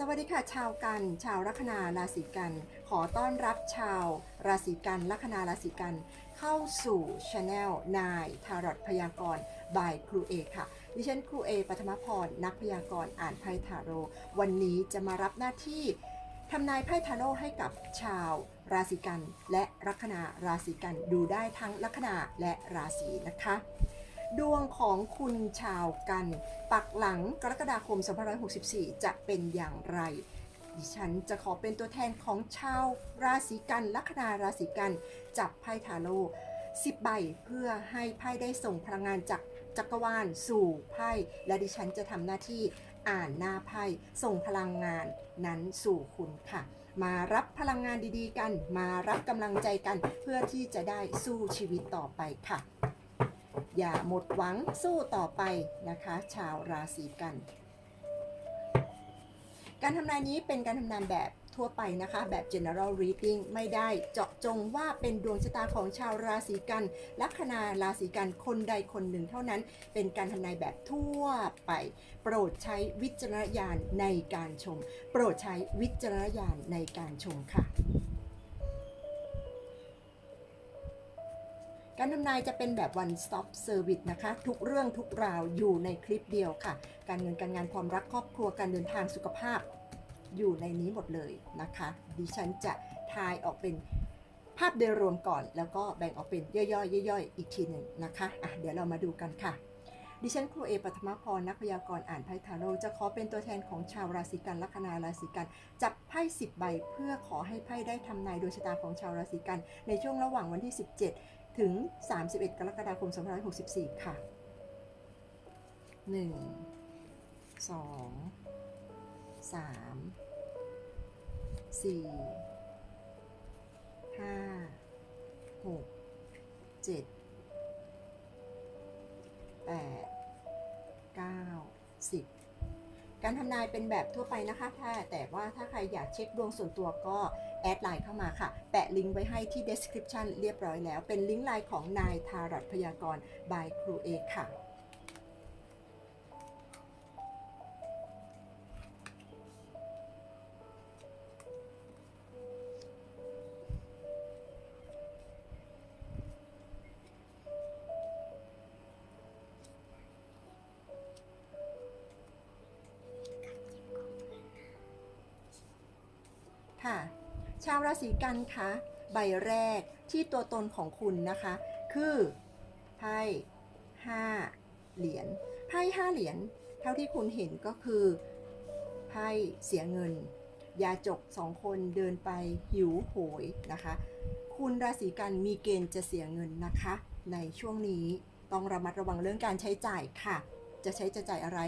สวัสดีค่ะชาวกัน ชาวลัคนาราศีกัน ขอต้อนรับชาวราศีกันลัคนาราศีกัน เข้าสู่ช anel นายทารอตพยากรณ์บายครูเอค่ะ ดิฉันครูเอปัทมพร นักพยากรณ์อ่านไพ่ทาโร่วันนี้จะมารับหน้าที่ทำนายไพ่ทาโร่ให้กับชาวราศีกัน และลัคนาราศีกันดูได้ทั้งลัคนาและราศีนะคะ ดวงของคุณชาวกัน ปักหลังกรกฎาคม 2564 จะเป็นอย่างไร ดิฉันจะขอเป็นตัวแทนของชาวราศีกัน ลัคนาราศีกัน จับไพ่ทาโร่10 ใบเพื่อให้ไพ่ได้ส่งพลังงานจากจักรวาลสู่ไพ่และดิฉันจะทำหน้าที่อ่านหน้าไพ่ส่งพลังงานนั้นสู่คุณค่ะ มารับพลังงานดีๆกัน มารับกำลังใจกันเพื่อที่จะได้สู้ชีวิตต่อไปค่ะ อย่าหมดหวังสู้ต่อไปนะคะ ชาวราศีกัน การทำนายนี้เป็นการทำนายแบบทั่วไปนะคะ แบบ general reading ไม่ได้เจาะจงว่าเป็นดวงชะตาของชาวราศีกัน ลัคนาราศีกันคนใดคนหนึ่งเท่านั้น เป็นการทำนายแบบทั่วไป โปรดใช้วิจารณญาณในการชม โปรดใช้วิจารณญาณในการชมค่ะ การทำนายจะเป็นแบบ one stop service นะคะ ทุกเรื่องทุกราวอยู่ในคลิปเดียวค่ะ การเงินการงานความรักครอบครัวการเดินทางสุขภาพอยู่ในนี้หมดเลยนะคะ ดิฉันจะทายออกเป็นภาพโดยรวมก่อน แล้วก็แบ่งออกเป็นย่อยๆย่อยๆอีกทีหนึ่งนะคะอะเดี๋ยวเรามาดูกันค่ะ ดิฉันครูเอปัทมพรนักพยากรณ์อ่านไพ่ทาโร่จะขอเป็นตัวแทนของชาวราศีกันลัคนาราศีกัน จับไพ่10ใบเพื่อขอให้ไพ่ได้ทำนายดวงชะตาของชาวราศีกัน ในช่วงระหว่างวันที่ 17 ถึง 31 กรกฎาคม 2564 ค่ะ 1 2 3สี่ห้าหกเจ็ดแปดเก้าสิบการทำนายเป็นแบบทั่วไปนะคะ ถ้าแต่ว่าถ้าใครอยากเช็คดวงส่วนตัวก็ แอดไลน์เข้ามาค่ะ แปะลิงก์ไว้ให้ที่ description เรียบร้อยแล้ว เป็นลิงก์ไลน์ของนายทารัตพยากรณ์ by ครูเอค่ะค่ะ ชาวราศีกันคะใบแรกที่ตัวตนของคุณนะคะ คือไพ่ห้าเหรียญไพ่ห้าเหรียญเท่าที่คุณเห็นก็คือไพ่เสียเงิน ยาจกสองคนเดินไปหิวโหยนะคะ คุณราศีกันมีเกณฑ์จะเสียเงินนะคะ ในช่วงนี้ต้องระมัดระวังเรื่องการใช้จ่ายค่ะ จะใช้จะจ่ายอะไร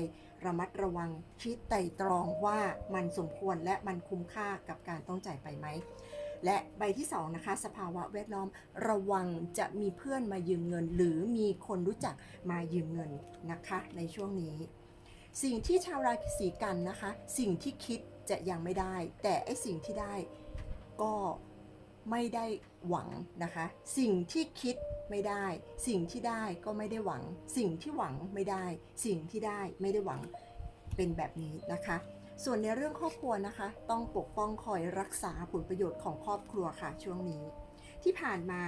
ระมัดระวังคิดไตร่ตรองว่ามันสมควรและมันคุ้มค่ากับการต้องจ่ายไปไหม และใบที่สองนะคะสภาวะแวดล้อมระวังจะมีเพื่อนมายืมเงิน หรือมีคนรู้จักมายืมเงินนะคะในช่วงนี้ สิ่งที่ชาวราศีกันนะคะ สิ่งที่คิดจะยังไม่ได้ แต่ไอสิ่งที่ได้ก็ ไม่ได้หวังนะคะ สิ่งที่คิดไม่ได้ สิ่งที่ได้ก็ไม่ได้หวัง สิ่งที่หวังไม่ได้ สิ่งที่ได้ไม่ได้หวังเป็นแบบนี้นะคะ ส่วนในเรื่องครอบครัวนะคะ ต้องปกป้องคอยรักษาผลประโยชน์ของครอบครัวค่ะช่วงนี้ ที่ผ่านมา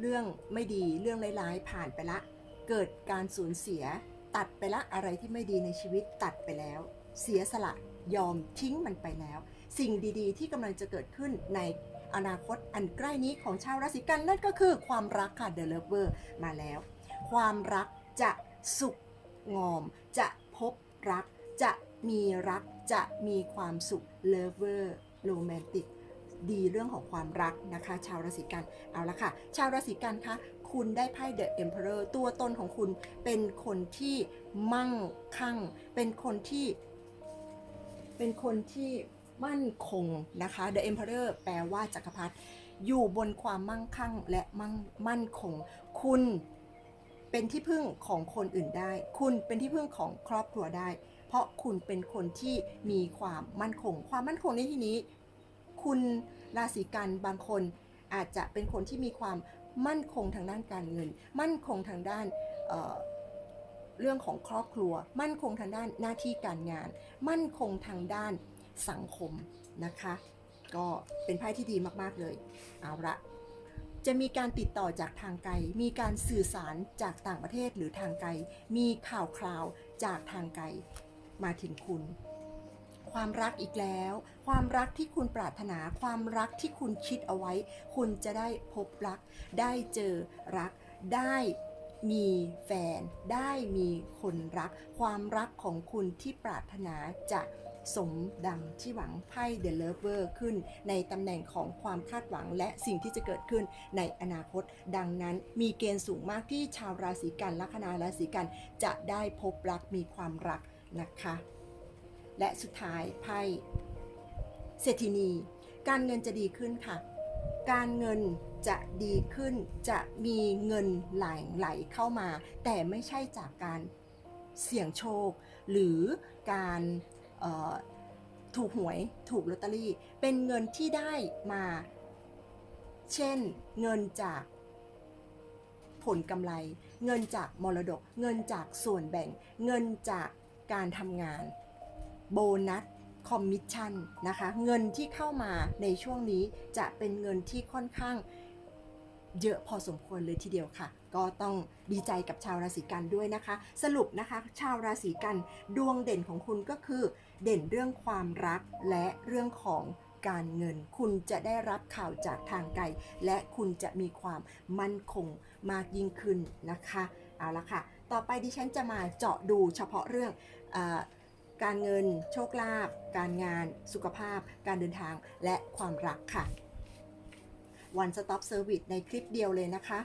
เรื่องไม่ดีเรื่องร้ายๆผ่านไปละ เกิดการสูญเสีย ตัดไปละอะไรที่ไม่ดีในชีวิตตัดไปแล้ว เสียสละยอมทิ้งมันไปแล้ว สิ่งดีๆ ที่กำลังจะเกิดขึ้นใน อนาคตอันใกล้นี้ของชาวราศีกันนั่นก็คือความรักค่ะ The Lover มาแล้ว ความรักจะสุขงอม จะพบรัก จะมีรัก จะมีความสุข Lover Romantic ดีเรื่องของความรักนะคะ ชาวราศีกันเอาละค่ะ ชาวราศีกันคะคุณได้ไพ่ The Emperor ตัวตนของคุณเป็นคนที่มั่งคั่ง เป็นคนที่ เป็นคนที่ มั่นคงนะคะ The Emperor แปลว่าจักรพรรดิอยู่บนความมั่งคั่งและมั่งมั่นคง คุณเป็นที่พึ่งของคนอื่นได้ คุณเป็นที่พึ่งของครอบครัวได้ เพราะคุณเป็นคนที่มีความมั่นคง ความมั่นคงในที่นี้ คุณราศีกันบางคนอาจจะเป็นคนที่มีความมั่นคงทางด้านการเงิน มั่นคงทางด้านเเรื่องของครอบครัว มั่นคงทางด้านหน้าที่การงาน มั่นคงทางด้าน สังคมนะคะ ก็เป็นไพ่ที่ดีมากๆเลย เอาละจะมีการติดต่อจากทางไกล มีการสื่อสารจากต่างประเทศหรือทางไกล มีข่าวคราวจากทางไกลมาถึงคุณ ความรักอีกแล้ว ความรักที่คุณปรารถนา ความรักที่คุณคิดเอาไว้ คุณจะได้พบรัก ได้เจอรัก ได้มีแฟน ได้มีคนรัก ความรักของคุณที่ปรารถนาจะ สมดังที่หวังไพ่ The Lover ขึ้น ในตำแหน่งของความคาดหวังและสิ่งที่จะเกิดขึ้นในอนาคต ดังนั้นมีเกณฑ์สูงมากที่ชาวราศีกันลัคนาราศีกันจะได้พบรักมีความรักนะคะ และสุดท้ายไพ่เศรษฐินี การเงินจะดีขึ้นค่ะ การเงินจะดีขึ้นจะมีเงินไหลไหลเข้ามา แต่ไม่ใช่จากการเสี่ยงโชค หรือการ ถูกหวยถูกลอตเตอรี่ เป็นเงินที่ได้มา เช่นเงินจากผลกำไร เงินจากมรดก เงินจากส่วนแบ่ง เงินจากการทำงาน โบนัสคอมมิชชั่นนะคะเงินที่เข้ามาในช่วงนี้จะเป็นเงินที่ค่อนข้างเยอะพอสมควรเลยทีเดียวค่ะ ก็ต้องดีใจกับชาวราศีกันด้วยนะคะ สรุปนะคะ ชาวราศีกันดวงเด่นของคุณก็คือ เด่นเรื่องความรักและเรื่องของการเงิน คุณจะได้รับข่าวจากทางไกล และคุณจะมีความมั่นคงมากยิ่งขึ้นนะคะเอาละค่ะ ต่อไปดิฉันจะมาเจาะดูเฉพาะเรื่องอการเงิน โชคลาภการงาน สุขภาพ การเดินทางและความรักค่ะ One Stop Service ในคลิปเดียวเลยนะคะ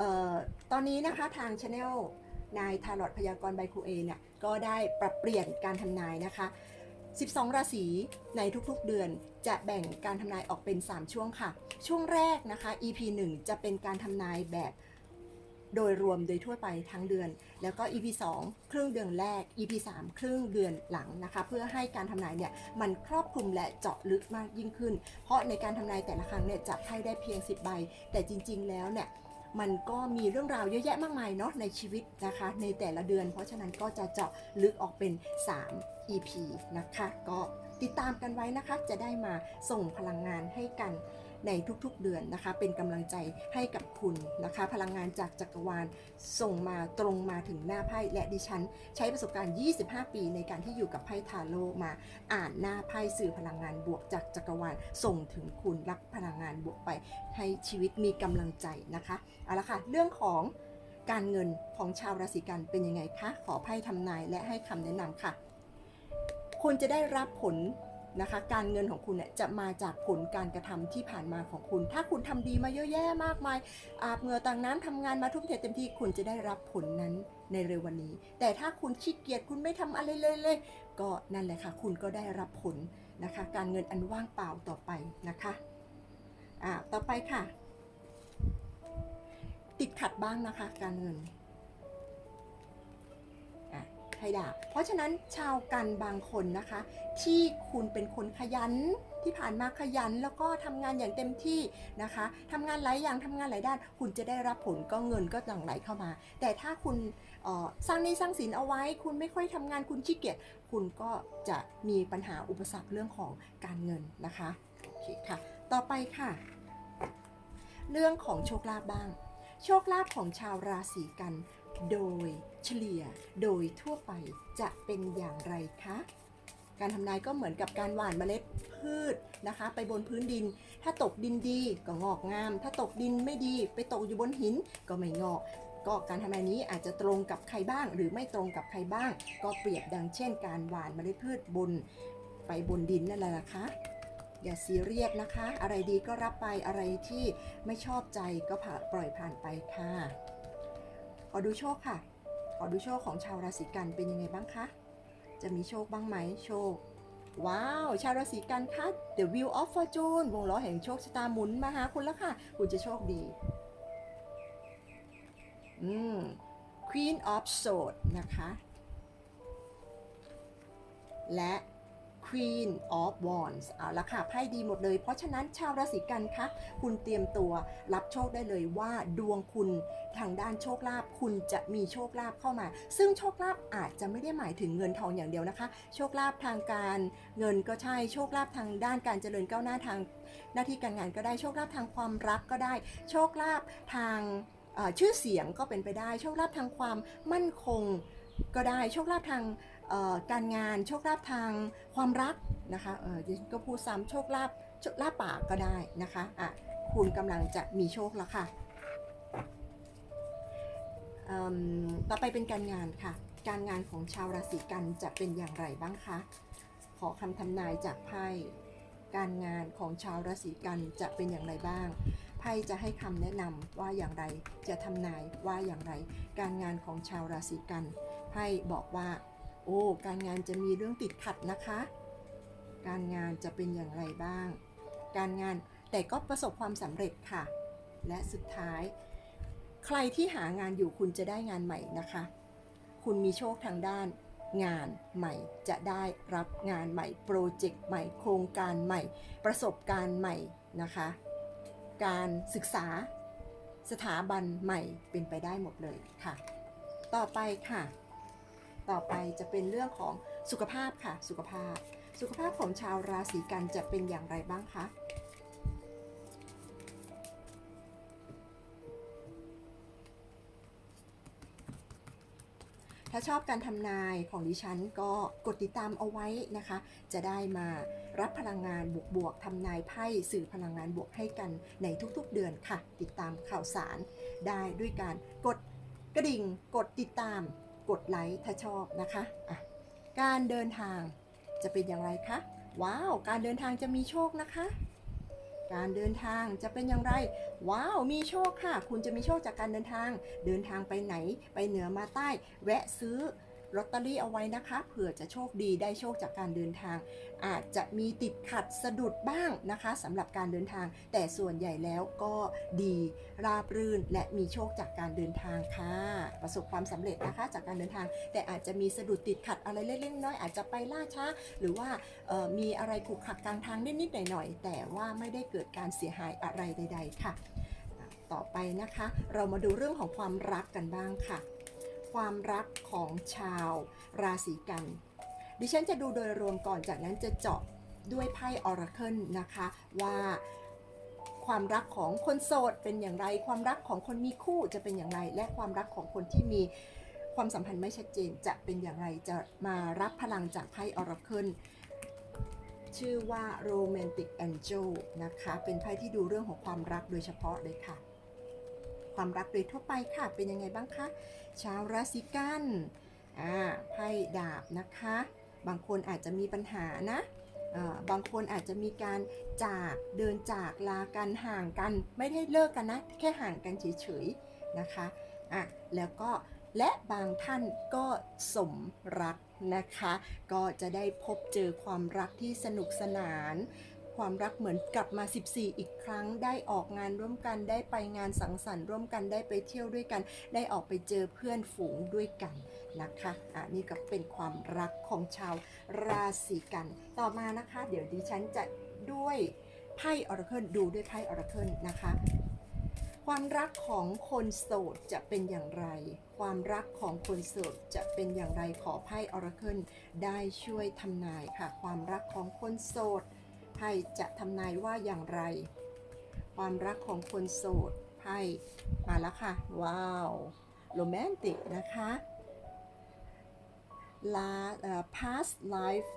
ออตอนนี้นะคะทาง Channel นายทารอดพยากรณ์ใบครูเอเนี่ยก็ได้ปรับเปลี่ยนการทำนายนะคะ 12 ราศีในทุกๆเดือนจะแบ่งการทำนายออกเป็น 3 ช่วงค่ะ ช่วงแรกนะคะ EP 1 จะเป็นการทำนายแบบโดยรวมโดยทั่วไปทั้งเดือน แล้วก็ EP 2 ครึ่งเดือนแรก EP 3 ครึ่งเดือนหลังนะคะ เพื่อให้การทำนายเนี่ยมันครอบคลุมและเจาะลึกมากยิ่งขึ้น เพราะในการทำนายแต่ละครั้งเนี่ยจับไพ่ได้เพียง 10 ใบ แต่จริง ๆ แล้วเนี่ย มันก็มีเรื่องราวเยอะแยะมากมายเนาะในชีวิตนะคะ ในแต่ละเดือน เพราะฉะนั้นก็จะเจาะลึกออกเป็น 3 EP นะคะ ก็ติดตามกันไว้นะคะ จะได้มาส่งพลังงานให้กัน ในทุกๆเดือนนะคะ เป็นกำลังใจให้กับคุณนะคะ พลังงานจากจักรวาลส่งมาตรงมาถึงหน้าไพ่และดิฉัน ใช้ประสบการณ์ 25 ปีในการที่อยู่กับไพ่ทาโร่มาอ่านหน้าไพ่สื่อพลังงานบวกจากจักรวาลส่งถึงคุณรับพลังงานบวกไปให้ชีวิตมีกำลังใจนะคะเอาละค่ะเรื่องของการเงินของชาวราศีกันเป็นยังไงคะ ขอไพ่ทำนายและให้คำแนะนำค่ะ คุณจะได้รับผล นะคะ การเงินของคุณเนี่ยจะมาจากผลการกระทำที่ผ่านมาของคุณ ถ้าคุณทำดีมาเยอะแยะมากมาย อาบเหงื่อต่างน้ำทำงานมาทุ่มเทเต็มที่คุณจะได้รับผลนั้นในเร็ววันนี้ แต่ถ้าคุณขี้เกียจคุณไม่ทำอะไรเลยเลย ก็นั่นแหละค่ะ คุณก็ได้รับผลนะคะ การเงินอันว่างเปล่าต่อไปนะคะอ่าต่อไปค่ะ ติดขัดบ้างนะคะ การเงิน อะเพราะฉะนั้นชาวกันบางคนนะคะ ที่คุณเป็นคนขยันที่ผ่านมาขยันแล้วก็ทำงานอย่างเต็มที่นะคะทำงานหลายอย่างทำงานหลายด้าน คุณจะได้รับผลก็เงินก็หลั่งไหลเข้ามา แต่ถ้าคุณสร้างนี้สร้างสินเอาไว้ คุณไม่ค่อยทำงานคุณขี้เกียจคุณก็จะมีปัญหาอุปสรรคเรื่องของการเงินนะคะโอเคค่ะ ต่อไปค่ะ เรื่องของโชคลาภบ้าง โชคลาภของชาวราศีกัน โดย เฉลี่ยโดยทั่วไปจะเป็นอย่างไรคะ การทำนายก็เหมือนกับการหว่านเมล็ดพืชนะคะ ไปบนพื้นดิน ถ้าตกดินดีก็งอกงาม ถ้าตกดินไม่ดี ไปตกอยู่บนหินก็ไม่งอกก็การทำนายนี้อาจจะตรงกับใครบ้าง หรือไม่ตรงกับใครบ้าง ก็เปรียบดังเช่น การหว่านเมล็ดพืชบนไปบนดินนั่นแหละนะคะอย่าซีเรียสนะคะ อะไรดีก็รับไปอะไรที่ไม่ชอบใจก็ผ่าปล่อยผ่านไปค่ะขอดูโชคค่ะ ขอดูโชคของชาวราศีกันเป็นยังไงบ้างคะ จะมีโชคบ้างไหมโชค ว้าว ชาวราศีกันคะ The Wheel of Fortune วงล้อแห่งโชคชะตาหมุนมาหาคุณแล้วค่ะ คุณจะโชคดี อืม Queen of Swords นะคะ และ Queen of Wands เอาละค่ะไพ่ดีหมดเลย เพราะฉะนั้นชาวราศีกันคะคุณเตรียมตัวรับโชคได้เลยว่าดวงคุณทางด้านโชคลาภคุณจะมีโชคลาภเข้ามา ซึ่งโชคลาภอาจจะไม่ได้หมายถึงเงินทองอย่างเดียวนะคะ โชคลาภทางการเงินก็ใช่โชคลาภทางด้านการเจริญก้าวหน้าทางหน้าที่การงานก็ได้โชคลาภทางความรักก็ได้ โชคลาภทางชื่อเสียงก็เป็นไปได้ โชคลาภทางความมั่นคงก็ได้โชคลาภทาง การงานโชคลาภทางความรักนะคะเออดิฉันก็พูดซ้ำโชคลาภโชคลาภปากก็ได้นะคะอะคุณกำลังจะมีโชคแล้วค่ะต่อไปเป็นการงานค่ะ การงานของชาวราศีกันจะเป็นอย่างไรบ้างคะ ขอคำทำนายจากไพ่ การงานของชาวราศีกันจะเป็นอย่างไรบ้าง ไพ่จะให้คำแนะนำว่าอย่างไร จะทำนายว่าอย่างไร การงานของชาวราศีกัน ไพ่บอกว่า โอ้ การงานจะมีเรื่องติดขัดนะคะ การงานจะเป็นอย่างไรบ้าง การงานแต่ก็ประสบความสำเร็จค่ะ และสุดท้าย ใครที่หางานอยู่คุณจะได้งานใหม่นะคะ คุณมีโชคทางด้าน งานใหม่จะได้รับงานใหม่ โปรเจกต์ใหม่ โครงการใหม่ ประสบการณ์ใหม่นะคะ การศึกษาสถาบันใหม่เป็นไปได้หมดเลยค่ะ ต่อไปค่ะ ต่อไปจะเป็นเรื่องของสุขภาพค่ะ สุขภาพ สุขภาพของชาวราศีกันจะเป็นอย่างไรบ้างคะถ้าชอบการทำนายของดิฉันก็กดติดตามเอาไว้นะคะ จะได้มารับพลังงานบวกๆทำนายไพ่สื่อพลังงานบวกให้กันในทุกๆเดือนค่ะ ติดตามข่าวสารได้ด้วยการกดกระดิ่ง กดติดตาม กดไลค์ถ้าชอบนะคะะการเดินทางจะเป็นอย่างไรคะ ว้าว การเดินทางจะมีโชคนะคะ การเดินทางจะเป็นอย่างไร ว้าว มีโชคค่ะ คุณจะมีโชคจากการเดินทาง เดินทางไปไหน ไปเหนือมาใต้ แวะซื้อ ลอตเตอรี่เอาไว้นะคะ เผื่อจะโชคดีได้โชคจากการเดินทาง อาจจะมีติดขัดสะดุดบ้างนะคะสำหรับการเดินทาง แต่ส่วนใหญ่แล้วก็ดีราบรื่นและมีโชคจากการเดินทางค่ะ ประสบความสำเร็จนะคะจากการเดินทาง แต่อาจจะมีสะดุดติดขัดอะไรเล็กๆน้อยอาจจะไปล่าช้า หรือว่ามีอะไรขรุกขักกลางทางนิดๆหน่อยๆแต่ว่าไม่ได้เกิดการเสียหายอะไรใด ๆ ค่ะ ต่อไปนะคะ เรามาดูเรื่องของความรักกันบ้างค่ะ ความรักของชาวราศีกัน ดิฉันจะดูโดยรวมก่อนจากนั้นจะเจาะด้วยไพ่ออราเคิลนะคะ ว่าความรักของคนโสดเป็นอย่างไร ความรักของคนมีคู่จะเป็นอย่างไร และความรักของคนที่มีความสัมพันธ์ไม่ชัดเจนจะเป็นอย่างไรจะมารับพลังจากไพ่ออราเคิลชื่อว่า Romantic Angel นะคะ เป็นไพ่ที่ดูเรื่องของความรักโดยเฉพาะเลยค่ะ ความรักโดยทั่วไปค่ะ เป็นยังไงบ้างคะ ชาวราศีกันอ่าไพ่ดาบนะคะ บางคนอาจจะมีปัญหานะบางคนอาจจะมีการจากเดินจากลากันห่างกัน ไม่ได้เลิกกันนะ แค่ห่างกันเฉยๆนะคะอะแล้วก็และบางท่านก็สมรักนะคะ ก็จะได้พบเจอความรักที่สนุกสนาน ความรักเหมือนกลับมา 14 อีกครั้ง ได้ออกงานร่วมกัน ได้ไปงานสังสรรค์ร่วมกัน ได้ไปเที่ยวด้วยกัน ได้ออกไปเจอเพื่อนฝูงด้วยกันนะคะอะนี่ก็เป็นความรักของชาวราศีกัน ต่อมานะคะ เดี๋ยวดิฉันจะด้วยไพ่ออราเคิลดูด้วยไพ่ออราเคิลนะคะ ความรักของคนโสดจะเป็นอย่างไร ความรักของคนโสดจะเป็นอย่างไรขอไพ่ออราเคิลได้ช่วยทำนายค่ะ ความรักของคนโสด ไพ่จะทำนายว่าอย่างไร ความรักของคนโสดไพ่มาแล้วค่ะ ว้าวโรแมนติกนะคะ La uh, past life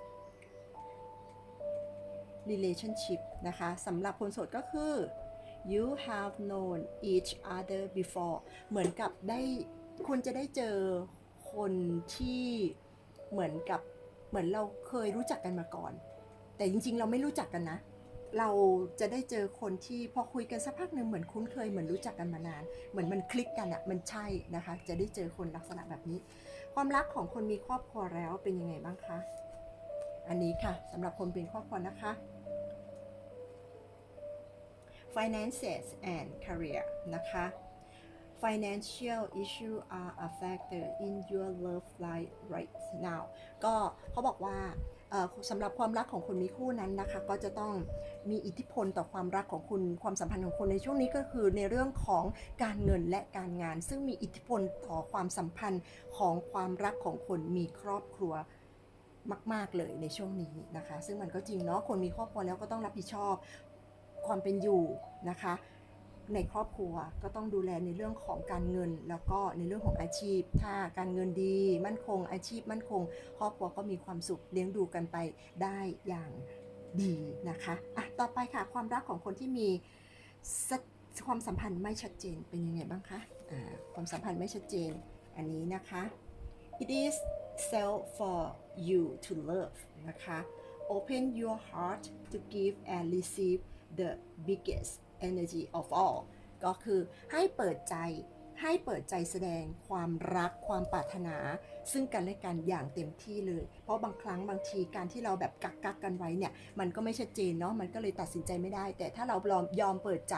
relationship นะคะสำหรับคนโสดก็คือ you have known each other before เหมือนกับได้คุณจะได้เจอคนที่เหมือนกับเหมือนเราเคยรู้จักกันมาก่อน แต่จริงๆ เราไม่รู้จักกันนะ เราจะได้เจอคนที่พอคุยกันสักพักหนึ่งเหมือนคุ้นเคยเหมือนรู้จักกันมานาน เหมือนมันคลิกกันอะมันใช่นะคะ จะได้เจอคนลักษณะแบบนี้ ความรักของคนมีครอบครัวแล้วเป็นยังไงบ้างคะ อันนี้ค่ะสำหรับคนเป็นครอบครัวนะคะ finances and career นะคะ financial issue are a factor in your love life right now ก็เขาบอกว่า สำหรับความรักของคนมีคู่นั้นนะคะ ก็จะต้องมีอิทธิพลต่อความรักของคุณความสัมพันธ์ของคนในช่วงนี้ก็คือในเรื่องของการเงินและการงาน ซึ่งมีอิทธิพลต่อความสัมพันธ์ของความรักของคนมีครอบครัวมาก ๆ เลยในช่วงนี้นะคะ ซึ่งมันก็จริงเนาะคนมีครอบครัวแล้วก็ต้องรับผิดชอบความเป็นอยู่นะคะ ในครอบครัวก็ต้องดูแลในเรื่องของการเงิน แล้วก็ในเรื่องของอาชีพ ถ้าการเงินดีมั่นคง อาชีพมั่นคง ครอบครัวก็มีความสุขเลี้ยงดูกันไปได้อย่างดีนะคะอะต่อไปค่ะความรักของคนที่มีความสัมพันธ์ไม่ชัดเจนเป็นยังไงบ้างคะอ่าความสัมพันธ์ไม่ชัดเจนอันนี้นะคะ it is self for you to love นะคะ open your heart to give and receive the biggest energy of all ก็คือให้เปิดใจให้เปิดใจแสดงความรักความปรารถนา ซึ่งกันและกันอย่างเต็มที่เลย เพราะบางครั้งบางทีการที่เราแบบกักกักกันไว้เนี่ย มันก็ไม่ชัดเจนเนาะมันก็เลยตัดสินใจไม่ได้ แต่ถ้าเรายอมยอมเปิดใจ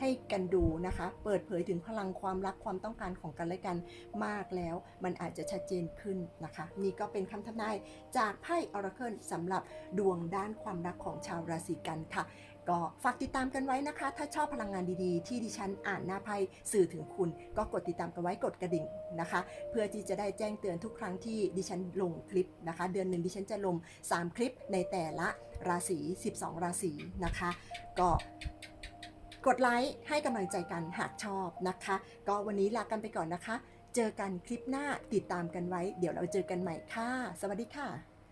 ให้กันดูนะคะ เปิดเผยถึงพลังความรักความต้องการของกันและกันมากแล้ว มันอาจจะชัดเจนขึ้นนะคะ นี่ก็เป็นคำทำนายจากไพ่ Oracle สำหรับดวงด้านความรักของชาวราศีกันค่ะ ก็ฝากติดตามกันไว้นะคะ ถ้าชอบพลังงานดีๆ ที่ดิฉันอ่านหน้าไพ่สื่อถึงคุณ ก็กดติดตามกันไว้กดกระดิ่งนะคะ เพื่อที่จะได้แจ้งเตือนทุกครั้งที่ดิฉันลงคลิปนะคะ เดือนหนึ่งดิฉันจะลง 3 คลิปในแต่ละราศี 12 ราศีนะคะ ก็กดไลค์ให้กำลังใจกันหากชอบนะคะ ก็วันนี้ลากันไปก่อนนะคะ เจอกันคลิปหน้าติดตามกันไว้ เดี๋ยวเราเจอกันใหม่ค่ะ สวัสดีค่ะ